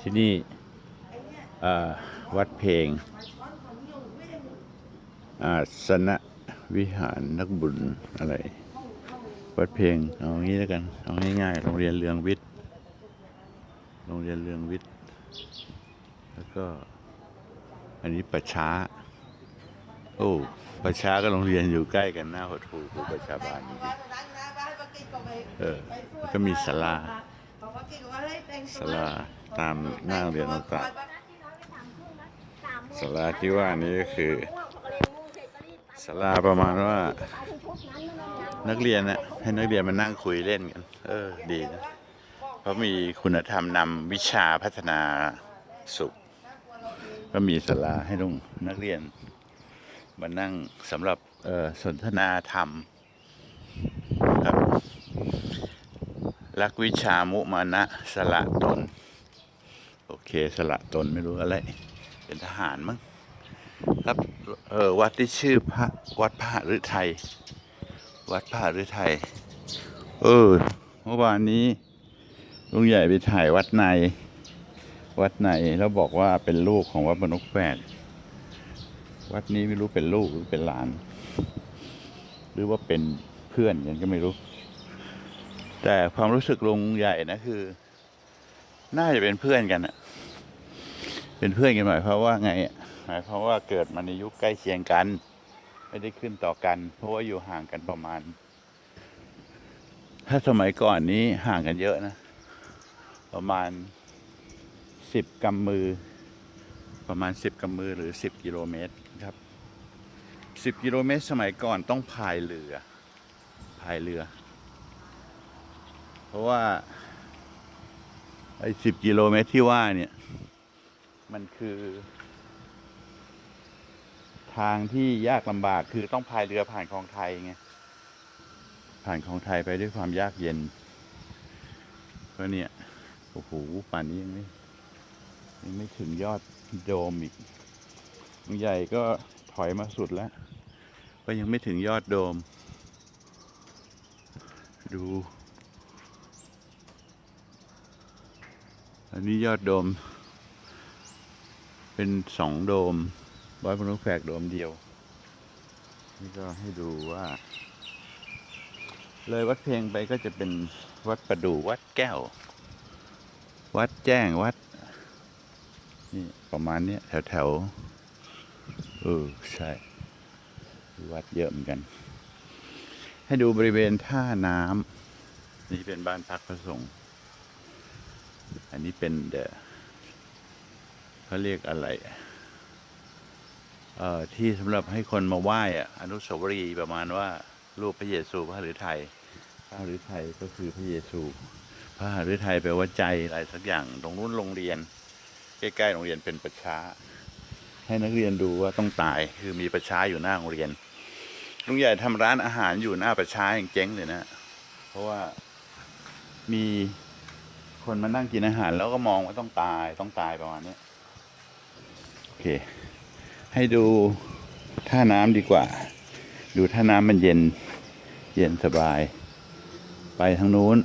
ที่นี่วัดเพลงอาสนะวิหารนักบุญอะไร วัดเพลงเอางี้แล้วกัน เอาง่ายๆโรงเรียนเรืองวิทย์โรงเรียนเรืองวิทย์ แล้วก็ อันนี้ประช้า โอ้ประช้ากับโรงเรียนอยู่ใกล้กันหน้าหดหูประชาบาล เออก็มีศาลาศาลาตามหน้าโรงเรียนต่างๆศาลาที่ว่านี้ก็คือศาลาประมาณว่า นักเรียนน่ะให้นักเรียนมานั่งคุยเล่นกัน เออ ดีนะเพราะมีคุณธรรมนำวิชาพัฒนาสุข ก็มีศาลาให้ลุงนักเรียนมานั่งสำหรับเออสนทนาธรรมครับ รักวิชามุมานะสละตน โอเคสละตนไม่รู้อะไร เป็นทหารมั้งครับเออวัดที่ชื่อพระวัดพระฤทัยวัดพระฤทัยเออเมื่อวานนี้ลุงใหญ่ไปถ่ายวัดใน วัดในแล้วบอกว่าเป็นลูกของวัดบรรนกแฝดวัดนี้ไม่รู้เป็นลูกหรือเป็นหลาน หรือว่าเป็นเพื่อนกันก็ไม่รู้ แต่ความรู้สึกลุงใหญ่นะคือ น่าจะเป็นเพื่อนกันอะเป็นเพื่อนกันหมายความว่าไงอะหมายความว่าเกิดมาในยุคใกล้เคียงกัน ไม่ได้ขึ้นต่อกัน เพราะว่าอยู่ห่างกันประมาณ ถ้าสมัยก่อนนี้ห่างกันเยอะนะ ประมาณสิบกำมือ ประมาณสิบกำมือหรือสิบกิโลเมตรครับสิบกิโลเมตร สมัยก่อนต้องพายเรือพายเรือ เพราะว่าไอ้สิบกิโลเมตรที่ว่าเนี่ย มันคือ ทางที่ยากลำบากคือต้องพายเรือผ่านคลองไทยไงผ่านคลองไทยไปด้วยความยากเย็นก็เนี่ยโอ้โหป่านนี้ยังไม่ยังไม่ถึงยอดโดมอีกลุงใหญ่ก็ถอยมาสุดแล้ว ก็ยังไม่ถึงยอดโดม ดู อันนี้ยอดโดม เป็นสองโดมวัดพนุแฝกโดมเดียว นี่ก็ให้ดูว่า เลยวัดเพลงไปก็จะเป็นวัดประดูวัดแก้ว วัดแจ้งวัด นี่ประมาณเนี้ยแถวแถวๆเออใช่ วัดเยอะเหมือนกัน ให้ดูบริเวณท่าน้ำนี่เป็นบ้านพักพระสงฆ์ อันนี้เป็นเดเขาเรียกอะไรเอ่อที่สำหรับให้คนมาไหว้อะอนุสาวรีย์ประมาณว่ารูปพระเยซูพระหฤทัยพระหฤทัยก็คือพระเยซู พระหฤทัยแปลว่าใจอะไรสักอย่างตรงนู้นโรงเรียน ใกล้ๆโรงเรียนเป็นประชาให้นักเรียนดูว่าต้องตายคือมีประชาอยู่หน้าโรงเรียนลุงใหญ่ทำร้านอาหารอยู่หน้าประชาอย่างเจ๊งเลยนะ เพราะว่ามี คนมานั่งกินอาหาร แล้วก็มองว่าต้องตายต้องตายประมาณนี้โอเค ให้ดูท่าน้ำดีกว่า ดูท่าน้ำมันเย็น เย็นสบาย ไปทางนู้น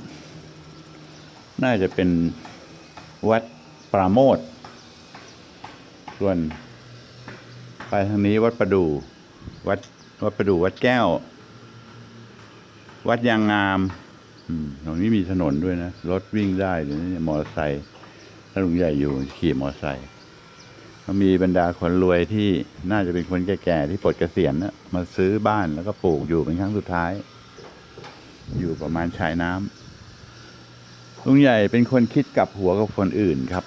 น่าจะเป็นวัดปราโมทส่วน ไปทางนี้วัดประดู่วัดวัดประดู่วัดแก้ว วัดยางงาม ตรงนี้มีถนนด้วยนะ รถวิ่งได้เดี๋ยวนี้มอเตอร์ไซค์ถ้าลุงใหญ่อยู่ขี่มอเตอร์ไซค์ก็มีบรรดาคนรวยที่น่าจะเป็นคนแก่ๆที่ปลดเกษียณนะมาซื้อบ้านแล้วก็ปลูกอยู่เป็นครั้งสุดท้าย อยู่ประมาณชายน้ำลุงใหญ่เป็นคนคิดกับหัวกับคนอื่นครับ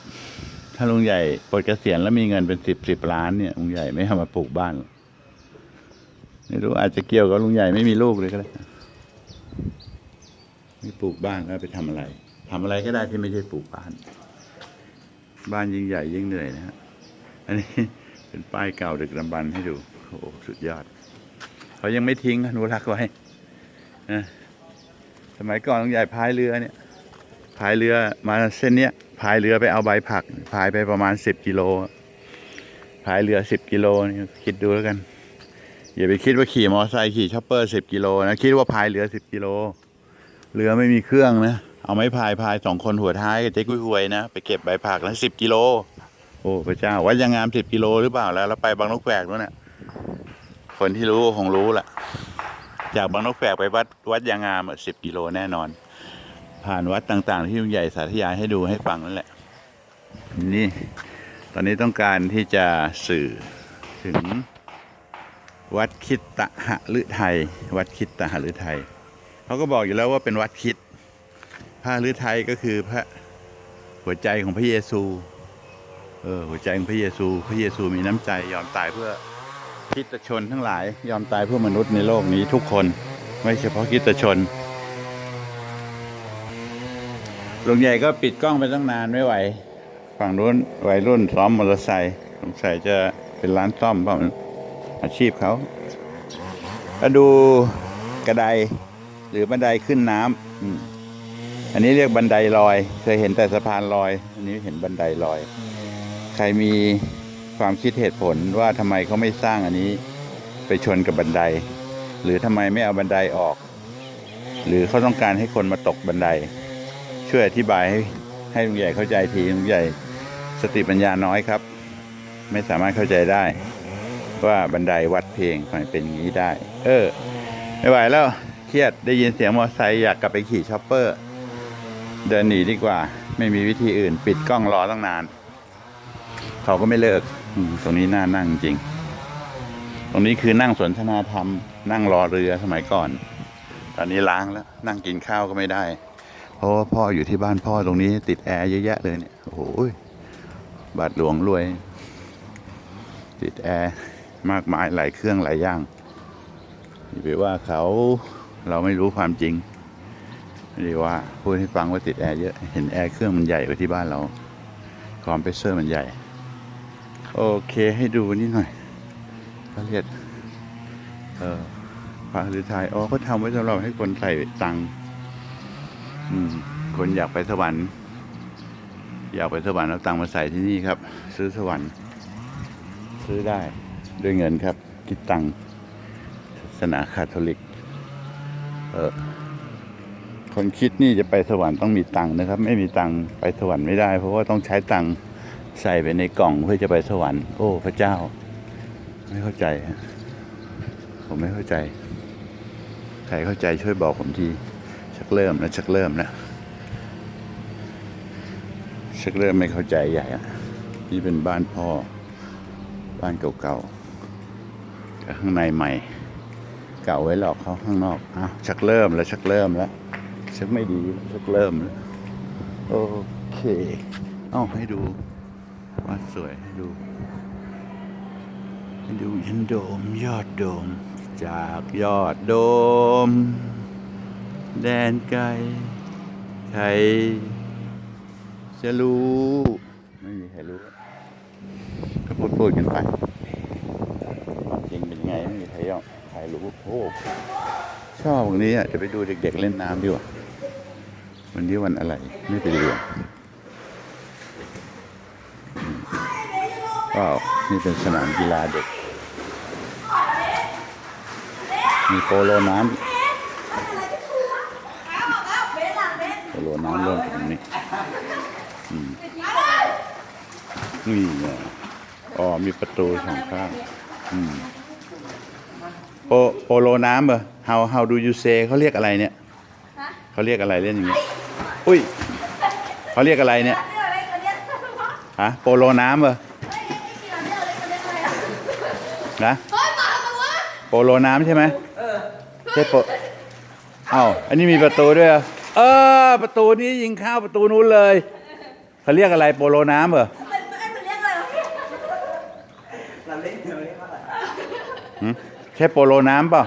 ถ้าลุงใหญ่ปลดเกษียณแล้วมีเงินเป็นสิบสิบล้านเนี่ยลุงใหญ่ไม่เอามาปลูกบ้านไม่รู้อาจจะเกี่ยวกับลุงใหญ่ไม่มีลูกเลยก็ได้ ไม่ปลูกบ้านแล้วไปทำอะไรทำอะไรก็ได้ที่ไม่ใช่ปลูกบ้าน บ้านยิ่งใหญ่ยิ่งเหนื่อยนะฮะอันนี้เป็นป้ายเก่าดึกดำบรรให้ดูโอ้โหสุดยอด เขายังไม่ทิ้งอนุรักษ์ไว้นะสมัยก่อนลุงใหญ่พายเรือเนี่ยพายเรือมาเส้นเนี้ยพายเรือไปเอาใบผักพายไปประมาณสิบกิโลพายเรือสิบกิโลนี่คิดดูแล้วกันอย่าไปคิดว่าขี่มอเตอร์ไซค์ขี่ชอปเปอร์สิบกิโลนะคิดว่าพายเรือสิบกิโล เรือไม่มีเครื่องนะ เอาไม้พายพายสองคนหัวท้ายกับเจ๊กุ้ยหวยนะ ไปเก็บใบผักแล้วสิบกิโล โอ้พระเจ้าวัดยังงามสิบกิโลหรือเปล่าแล้วเราไปบางนกแฝกนู้นน่ะ คนที่รู้คงรู้แหละจากบางนกแฝกไปวัดวัดยางงามสิบกิโลแน่นอน ผ่านวัดต่างๆ ที่ลุงใหญ่สาธยายให้ดูให้ฟังนั่นแหละ นี่ตอนนี้ต้องการที่จะสื่อถึงวัดคิดตะหฤทัยวัดคิดตะหฤทัย เขาก็บอกอยู่แล้วว่าเป็นวัดคิดพระฤทัยก็คือพระหัวใจของพระเยซู เออหัวใจของพระเยซู พระเยซูมีน้ำใจยอมตายเพื่อคิดชนทั้งหลายยอมตายเพื่อมนุษย์ในโลกนี้ทุกคนไม่เฉพาะคิดชนลุงใหญ่ก็ปิดกล้องไปตั้งนานไม่ไหว ฝั่งนู้นวัยรุ่นซ้อมมอเตอร์ไซค์สงสัยจะเป็นร้านซ่อมเปล่าอาชีพเขาแล้วดูกระได หรือบันไดขึ้นน้ำอันนี้เรียกบันไดลอย เคยเห็นแต่สะพานลอย อันนี้เห็นบันไดลอย ใครมีความคิดเหตุผลว่าทำไมเขาไม่สร้างอันนี้ไปชนกับบันได หรือทำไมไม่เอาบันไดออก หรือเขาต้องการให้คนมาตกบันได ช่วยอธิบายให้ให้ลุงใหญ่เข้าใจทีลุงใหญ่สติปัญญาน้อยครับ ไม่สามารถเข้าใจได้ ว่าบันไดวัดเพลงทำไมเป็นอย่างนี้ได้ เออ ไม่ไหวแล้ว รียด ได้ยินเสียงมอเตอร์ไซค์อยากกลับไปขี่ชอปเปอร์ เดินหนีดีกว่า ไม่มีวิธีอื่น ปิดกล้องรอตั้งนาน เขาก็ไม่เลิก ตรงนี้น่านั่งจริง ตรงนี้คือนั่งสนทนาธรรม นั่งรอเรือสมัยก่อน ตอนนี้ล้างแล้ว นั่งกินข้าวก็ไม่ได้ เพราะว่าพ่ออยู่ที่บ้านพ่อตรงนี้ติดแอร์เยอะแยะเลยเนี่ย โอ้โหบาทหลวงรวย ติดแอร์มากมายหลายเครื่องหลายอย่างอย่าไปว่าเขา เราไม่รู้ความจริงไม่ได้ว่าพูดให้ฟังว่าติดแอร์เยอะ เห็นแอร์เครื่องมันใหญ่กว่าที่บ้านเรา คอมเพรสเซอร์มันใหญ่ โอเคให้ดูนี่หน่อยเขาเรียกเออพระฤทัยอ๋อเขาทำไว้สำหรับให้คนใส่ตังค์คนอยากไปสวรรค์ อยากไปสวรรค์เอาตังค์มาใส่ที่นี่ครับ ซื้อสวรรค์ ซื้อได้ด้วยเงินครับ คิดตังค์ศาสนาคาทอลิก คนคิดนี่จะไปสวรรค์ต้องมีตังค์นะครับ ไม่มีตังค์ไปสวรรค์ไม่ได้ เพราะว่าต้องใช้ตังค์ใส่ไปในกล่องเพื่อจะไปสวรรค์ โอ้พระเจ้า ไม่เข้าใจผมไม่เข้าใจ ใครเข้าใจช่วยบอกผมทีชักเริ่มแล้วชักเริ่มแล้วชักเริ่มไม่เข้าใจใหญ่อะนี่เป็นบ้านพ่อ บ้านเก่าๆแต่ข้างในใหม่ เก่าไว้หลอกเขาข้างนอกอ้าวชักเริ่มแล้วชักเริ่มแล้วชักไม่ดีชักเริ่มแล้วโอเคเอ้าให้ดูวัดสวยให้ดูให้ดูยันโดมยอดโดม จากยอดโดม แดนไกลใครจะรู้ ไม่มีใครรู้ ก็พูดพูดกันไปจริงเป็นยังไงไม่มีใครยอม ใครรู้โอ้ชอบตรงนี้อะจะไปดูเด็ก ๆ เล่นน้ำดีกว่าวันนี้วันอะไรไม่ไปดูอะอืมว้าวนี่เป็นสนามกีฬาเด็ก มีโปโลน้ำโปโลน้ำเริ่มตรงนี้นี่ไงอ๋อมีประตูสองข้าง อืม โปโปโลน้ำเหรอ how how do you say เขาเรียกอะไรเนี่ยเขาเรียกอะไรเล่นอย่างนี้อุ้ยเขาเรียกอะไรเนี่ยฮะโปโลน้ำเหรอนะโปโลน้ำใช่ไหมใช่โปเอ้าอันนี้มีประตูด้วยเหรอเออประตูนี้ยิงเข้าประตูนู้นเลยเขาเรียกอะไรโปโลน้ำเหรอหึ ใช่โปโลน้ำเปล่า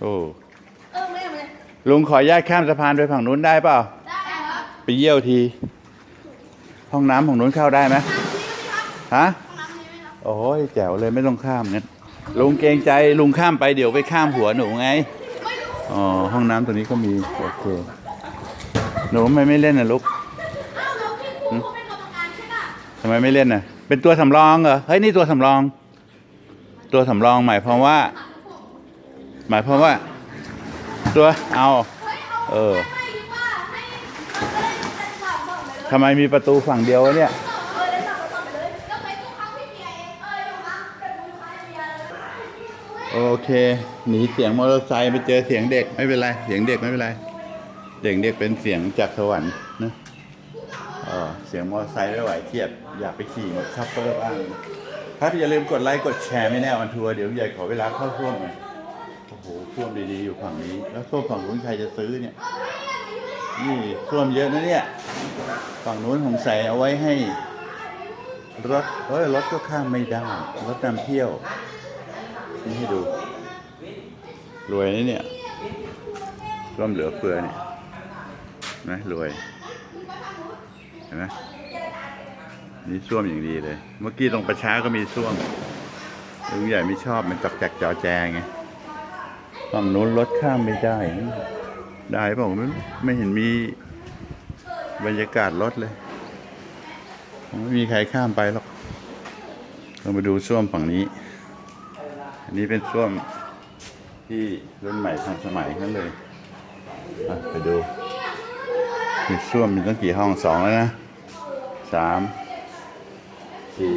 โอ้ลุงขออนุญาตข้ามสะพานไปฝั่งนู้นได้เปล่าไปเยี่ยวที ห้องน้ำของนู้นเข้าได้ไหมฮะโอ้ยแจ๋วเลยไม่ต้องข้ามเนี่ยลุงเกรงใจลุงข้ามไปเดี๋ยวไปข้ามหัวหนูไงอ๋อห้องน้ำตัวนี้ก็มีโอเคหนูทำไมไม่เล่นน่ะลูกทำไมไม่เล่นน่ะ เป็นตัวสำรองเหรอเฮ้ยนี่ตัวสำรอง ตัวสำรองหมายความว่า หมายความว่า ตัวเอาเออทำไมมีประตูฝั่งเดียววะเนี่ยโอเค หนีเสียงมอเตอร์ไซค์ไปเจอเสียงเด็กไม่เป็นไร เสียงเด็กไม่เป็นไร เด็กเด็กเป็นเสียงจากสวรรค์นะเออเสียงมอเตอร์ไซค์ไม่ไหวเครียดอยากไปขี่มอเตอร์ชัปเปอร์บ้าง ครับอย่าลืมกดไลค์กดแชร์ไม่แน่วันทัวร์เดี๋ยวใหญ่ขอเวลาเข้าช่วงหน่อยโอ้โหช่วงดีๆอยู่ฝั่งนี้ แล้วช่วงฝั่งนู้นใครจะซื้อเนี่ยนี่ท่วมเยอะนะเนี่ยฝั่งนู้นผมใส่เอาไว้ให้รถเฮ้ยรถก็ข้ามไม่ได้รถนำเที่ยว นี่ให้ดู รวยนะเนี่ยร่มเหลือเฟือเนี่ยนะรวยเห็นไหม นี่ส้วมอย่างดีเลย เมื่อกี้ตรงประช้าก็มีส้วมลุงใหญ่ไม่ชอบมันจอกแจกจอแจไงฝั่งนู้นรถข้ามไม่ได้ ได้เปล่าไม่ไม่เห็นมีบรรยากาศรถเลยไม่มีใครข้ามไปหรอกเรามาดูส้วมฝั่งนี้ อันนี้เป็นส้วมที่รุ่นใหม่ทันสมัยนั่นเลยไปดูมีส้วมมีตั้งกี่ห้องสองแล้วนะสาม สี่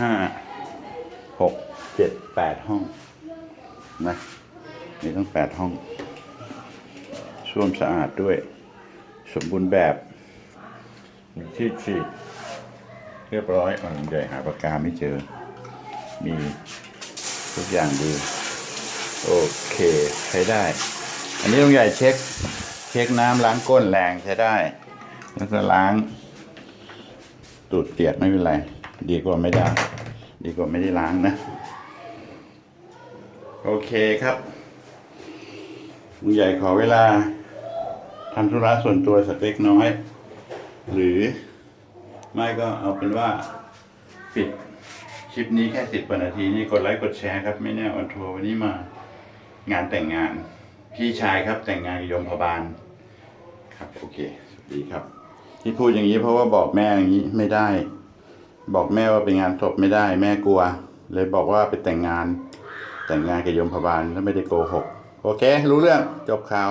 ห้าหกเจ็ดแปดห้องนะมีตั้งแปดห้องส้วมสะอาดด้วย สมบูรณ์แบบ มีที่ฉีดเรียบร้อยอ่อนใหญ่หาปากกาไม่เจอ มีทุกอย่างดี โอเค ใช้ได้ อันนี้ลุงใหญ่เช็ค เช็คน้ำล้างก้นแรงใช้ได้ แล้วก็ล้าง ตูดเปียกไม่เป็นไร ดีกว่าไม่ได้ ดีกว่าไม่ได้ล้างนะ โอเคครับลุงใหญ่ขอเวลาทำธุระส่วนตัวสักเล็กน้อย หรือไม่ก็เอาเป็นว่าปิดคลิปนี้แค่สิบนาทีนี่กดไลค์กดแชร์ครับไม่แน่วันทัวร์วันนี้มางานแต่งงาน พี่ชายครับแต่งงานกับโยมพบาลครับ โอเค สวัสดีครับ ที่พูดอย่างนี้เพราะว่าบอกแม่อย่างนี้ไม่ได้ บอกแม่ว่าไปงานศพไม่ได้ แม่กลัว เลยบอกว่าไปแต่งงาน แต่งงานกับโยมพบาลแล้วไม่ได้โกหก โอเค รู้เรื่องจบข่าว